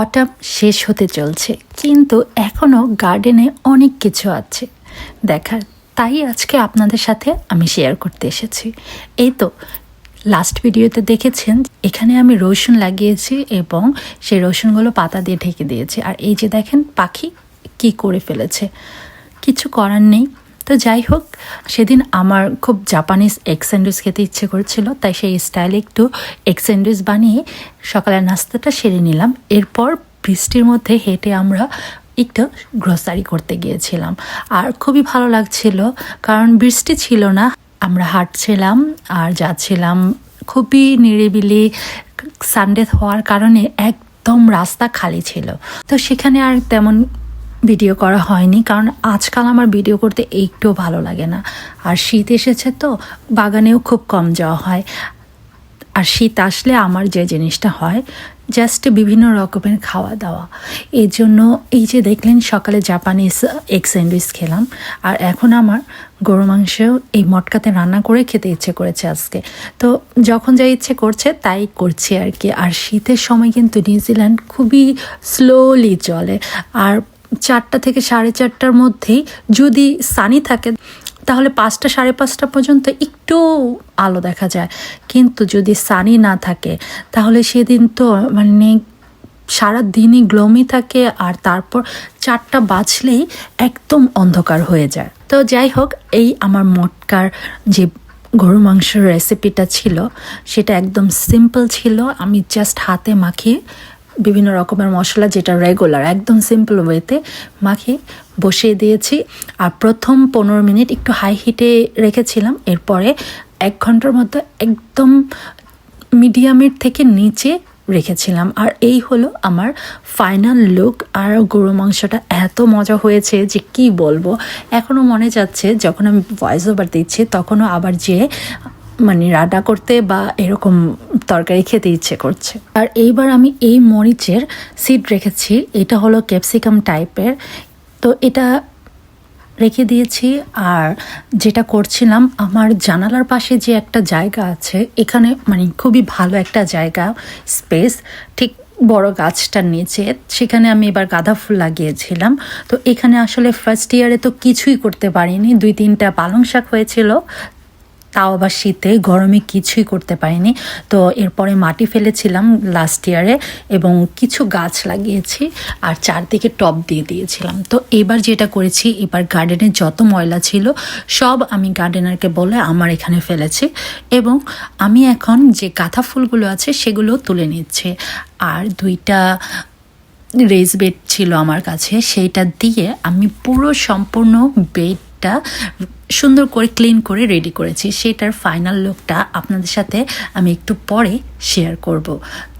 Autumn শেষ হতে চলছে, কিন্তু এখনও গার্ডেনে অনেক কিছু আছে। দেখার, তাই আজকে আপনাদের সাথে আমি শেয়ার করতে এসেছি। এই তো লাস্ট ভিডিওতে দেখেছেন, এখানে আমি রসুন লাগিয়েছি এবং সেই রসুনগুলো পাতা দিয়ে ঢেকে দিয়েছি। আর এই যে দেখেন, পাখি কি করে ফেলেছে। কিছু করার নেই। তো যাই হোক, সেদিন আমার খুব জাপানিজ এগ স্যান্ডউইচ খেতে ইচ্ছে করেছিল, তাই সেই স্টাইলে একটু এগ স্যান্ডউইচ বানিয়ে সকালের নাস্তাটা সেরে নিলাম। এরপর বৃষ্টির মধ্যে হেঁটে আমরা একটু গ্রসারি করতে গিয়েছিলাম। আর খুবই ভালো লাগছিল, কারণ বৃষ্টি ছিল না। আমরা হাঁটছিলাম আর যাচ্ছিলাম খুবই নিরিবিলি সানডে হওয়ার কারণে একদম রাস্তা খালি ছিল। তো সেখানে আর তেমন ভিডিও করা হয়নি, কারণ আজকাল আমার ভিডিও করতে একটুও ভালো লাগে না। আর শীত এসেছে তো, বাগানেও খুব কম যাওয়া হয়। আর শীত আসলে আমার যে জিনিসটা হয় জাস্ট বিভিন্ন রকমের খাওয়া দাওয়া। এর জন্য এই যে দেখলেন, সকালে জাপানিজ এগ স্যান্ডউইচ খেলাম। আর এখন আমার গরু মাংস এই মটকাতে রান্না করে খেতে ইচ্ছে করেছে আজকে। তো যখন যা ইচ্ছে করছে, তাই করছি আর কি। আর শীতের সময় কিন্তু নিউজিল্যান্ড খুবই স্লোলি চলে। আর চারটা থেকে সাড়ে চারটার মধ্যেই যদি সানি থাকে, তাহলে পাঁচটা সাড়ে পাঁচটা পর্যন্ত একটু আলো দেখা যায়। কিন্তু যদি সানি না থাকে, তাহলে সেদিন তো মানে সারা দিনই গ্লোমি থাকে আর তারপর চারটা বাজলেই একদম অন্ধকার হয়ে যায়। তো যাই হোক, এই আমার মটকার যে গরু মাংসের রেসিপিটা ছিল, সেটা একদম সিম্পল ছিল। আমি জাস্ট হাতে মাখিয়ে বিভিন্ন রকমের মশলা যেটা রেগুলার একদম সিম্পল ওয়েতে মাখিয়ে বসিয়ে দিয়েছি। আর প্রথম পনেরো মিনিট একটু হাই হিটে রেখেছিলাম। এরপরে এক ঘণ্টার মধ্যে একদম মিডিয়ামের থেকে নিচে রেখেছিলাম। আর এই হলো আমার ফাইনাল লুক আর গরু মাংসটা এত মজা হয়েছে যে কি বলব? এখনও মনে যাচ্ছে, যখন আমি ভয়েস ওভার দিচ্ছি, তখনও আবার যে মানে রান্না করতে বা এরকম তরকারি খেতে ইচ্ছে করছে। আর এইবার আমি এই মরিচের সিড রেখেছি, এটা হলো ক্যাপসিকাম টাইপের তো এটা রেখে দিয়েছি, আর যেটা করছিলাম, আমার জানালার পাশে যে একটা জায়গা আছে, এখানে মানে খুবই ভালো একটা জায়গা স্পেস ঠিক বড় গাছটার নিচে। সেখানে আমি এবার গাঁদা ফুল লাগিয়েছিলাম। তো এখানে আসলে ফার্স্ট ইয়ারে তো কিছুই করতে পারিনি, দুই তিনটা পালং শাক হয়েছিল। তাও আবার শীতে, গরমে কিছুই করতে পারিনি। তো এরপরে মাটি ফেলেছিলাম লাস্ট ইয়ারে এবং কিছু গাছ লাগিয়েছি আর চারদিকে টব দিয়ে দিয়েছিলাম। তো এবার যেটা করেছি, এবার গার্ডেনে যত ময়লা ছিল, সব আমি গার্ডেনারকে বলে আমার এখানে ফেলেছি এবং আমি এখন যে কাঁথা ফুলগুলো আছে, সেগুলো তুলে নিচ্ছি। আর দুইটা রেজ বেড ছিল আমার কাছে, সেইটা দিয়ে আমি পুরো সম্পূর্ণ বেডটা সুন্দর করে ক্লিন করে রেডি করেছি। সেটার ফাইনাল লুকটা আপনাদের সাথে আমি একটু পরে শেয়ার করব।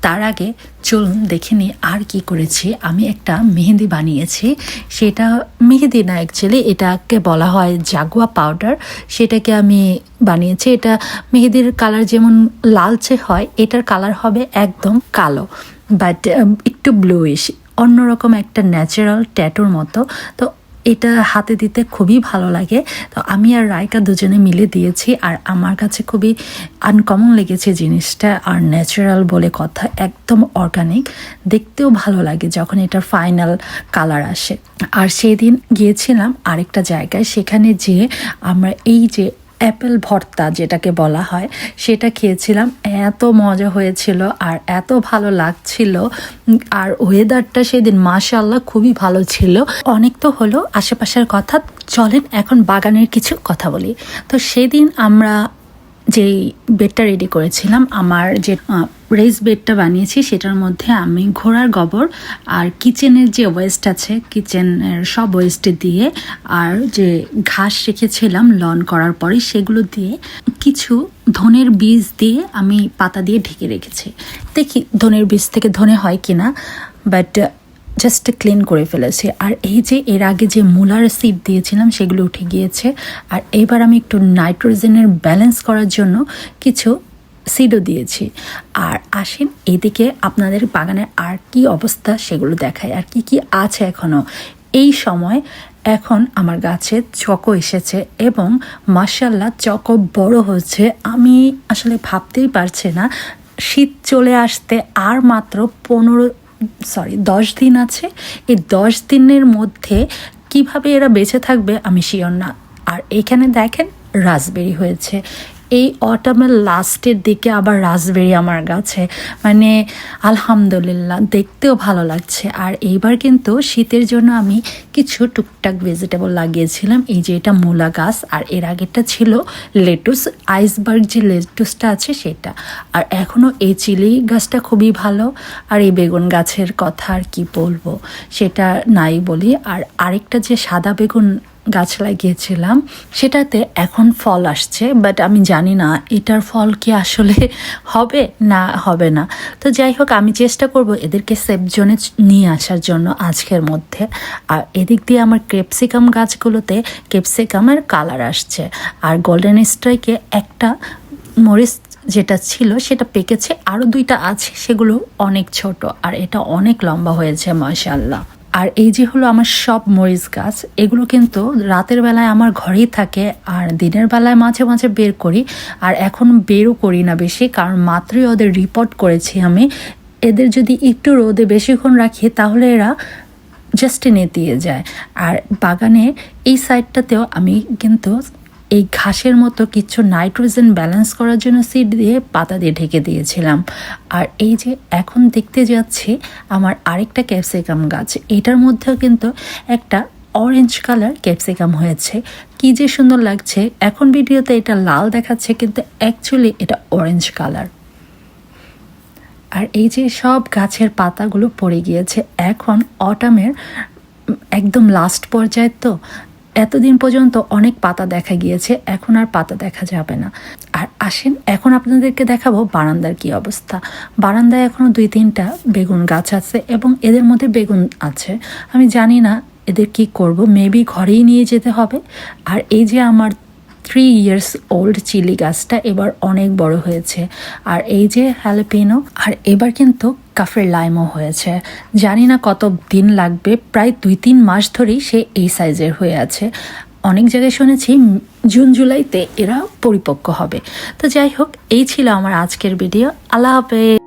তার আগে চলুন দেখে নিই আর কি করেছি। আমি একটা মেহেদি বানিয়েছি। সেটা মেহেদি না অ্যাকচুয়ালি এটাকে বলা হয় জাগুয়া পাউডার সেটাকে আমি বানিয়েছি। এটা মেহেদির কালার যেমন লালচে হয়, এটার কালার হবে একদম কালো বাট একটু ব্লুইশ অন্যরকম একটা ন্যাচারাল ট্যাটুর মতো। তো এটা হাতে দিতে খুবই ভালো লাগে। তো আমি আর রায়কা দুজনে মিলে দিয়েছি আর আমার কাছে খুবই আনকমন লেগেছে জিনিসটা আর ন্যাচারাল বলে কথা, একদম অর্গানিক দেখতেও ভালো লাগে যখন এটার ফাইনাল কালার আসে। আর সেদিন গিয়েছিলাম আরেকটা জায়গায়, সেখানে যেয়ে আমরা এই যে অ্যাপেল ভর্তা যেটাকে বলা হয়, সেটা খেয়েছিলাম। এত মজা হয়েছিল আর এত ভালো লাগছিল। আর ওয়েদারটা সেদিন মাশাল্লাহ খুবই ভালো ছিল। অনেক তো হলো আশেপাশের কথা। চলেন এখন বাগানের কিছু কথা বলি। তো সেদিন আমরা যেই বেডটা রেডি করেছিলাম, আমার যে রেস বেডটা বানিয়েছি, সেটার মধ্যে আমি ঘোড়ার গোবর আর কিচেনের যে ওয়েস্ট আছে কিচেনের সব ওয়েস্ট দিয়ে আর যে ঘাস রেখেছিলাম লন করার পরে সেগুলো দিয়ে কিছু ধনের বীজ দিয়ে আমি পাতা দিয়ে ঢেকে রেখেছি। দেখি ধনের বীজ থেকে ধনে হয় কিনা বাট জাস্ট ক্লিন করে ফেলেছি। আর এই যে এর আগে যে মূলার সিড দিয়েছিলাম, সেগুলো উঠে গিয়েছে। আর এবার আমি একটু নাইট্রোজেনের ব্যালেন্স করার জন্য কিছু সিডও দিয়েছি। আর আসেন এদিকে আপনাদের বাগানের আর কি অবস্থা সেগুলো দেখায় আর কি কি আছে এখনও এই সময় এখন আমার গাছে চকো এসেছে এবং মার্শাল্লাহ চকো বড় হচ্ছে আমি আসলে ভাবতেই পারছি না, শীত চলে আসতে আর মাত্র পনেরো সরি দশ দিন আছে। এই দশ দিনের মধ্যে কীভাবে এরা বেঁচে থাকবে আমি শিওর না। আর এইখানে দেখেন রাজবেরি হয়েছে। এই অটামের লাস্টের দিকে আবার রাসবেরি আমার গাছে মানে আলহামদুলিল্লাহ, দেখতেও ভালো লাগছে। আর এইবার কিন্তু শীতের জন্য আমি কিছু টুকটাক ভেজিটেবল লাগিয়েছিলাম। এই যে এটা মূলা গাছ, আর এর আগেরটা ছিল লেটুস আইসবার্গ যে লেটুসটা আছে সেটা। আর এখনও এই চিলি গাছটা খুবই ভালো। আর এই বেগুন গাছের কথা আর কি বলব, সেটা নাই বলি। আর আরেকটা যে সাদা বেগুন গাছ লাগিয়েছিলাম, সেটাতে এখন ফল আসছে বাট আমি জানি না এটার ফল কি আসলে হবে না হবে না। তো যাই হোক, আমি চেষ্টা করব এদেরকে সেফ জোনে নিয়ে আসার জন্য আজকের মধ্যে। আর এদিক দিয়ে আমার ক্রেপসিকাম গাছগুলোতে ক্রেপসিকামের কালার আসছে। আর গোল্ডেন স্ট্রাইকে একটা মরিচ যেটা ছিল, সেটা পেকেছে। আরও দুইটা আছে, সেগুলো অনেক ছোট, আর এটা অনেক লম্বা হয়েছে মাশাল্লাহ আর এই যে হলো আমার সব মরিচ গাছ, এগুলো কিন্তু রাতের বেলায় আমার ঘরেই থাকে আর দিনের বেলায় মাঝে মাঝে বের করি আর এখন বেরও করি না বেশি, কারণ মাত্রই ওদের রিপোর্ট করেছি আমি। এদের যদি একটু রোদে বেশিক্ষণ রাখি, তাহলে এরা জাস্ট দিয়ে যায়। আর বাগানে এই সাইডটাতেও আমি কিন্তু এই ঘাসের মতো কিছু নাইট্রোজেন ব্যালেন্স করার জন্য সিড দিয়ে পাতা দিয়ে ঢেকে দিয়েছিলাম। আর এই যে এখন দেখতে যাচ্ছি, আমার আরেকটা ক্যাপসিকাম গাছ। এটার মধ্যেও কিন্তু একটা অরেঞ্জ কালার ক্যাপসিকাম হয়েছে। কি যে সুন্দর লাগছে। এখন ভিডিওতে এটা লাল দেখাচ্ছে, কিন্তু অ্যাকচুয়ালি এটা অরেঞ্জ কালার আর এই যে সব গাছের পাতাগুলো পড়ে গিয়েছে, এখন অটামের একদম লাস্ট পর্যায়ে তো। এতদিন পর্যন্ত অনেক পাতা দেখা গিয়েছে, এখন আর পাতা দেখা যাবে না। আর আসেন, এখন আপনাদেরকে দেখাবো বারান্দার কি অবস্থা। বারান্দায় এখনও দুই তিনটা বেগুন গাছ আছে এবং এদের মধ্যে বেগুন আছে। আমি জানি না এদের কি করব মেবি ঘরেই নিয়ে যেতে হবে। আর এই যে আমার থ্রি ইয়ার্স ওল্ড চিলি গাছটা এবার অনেক বড় হয়েছে। আর এই যে হ্যালোপিনো, আর এবার কিন্তু কাফের লাইমও হয়েছে। জানি না কত দিন লাগবে, প্রায় দুই তিন মাস ধরেই সে এই সাইজের হয়ে আছে। অনেক জায়গায় শুনেছি জুন জুলাইতে এরা পরিপক্ক হবে। তো যাই হোক, এই ছিল আমার আজকের ভিডিও। আল্লাহ হাফেজ।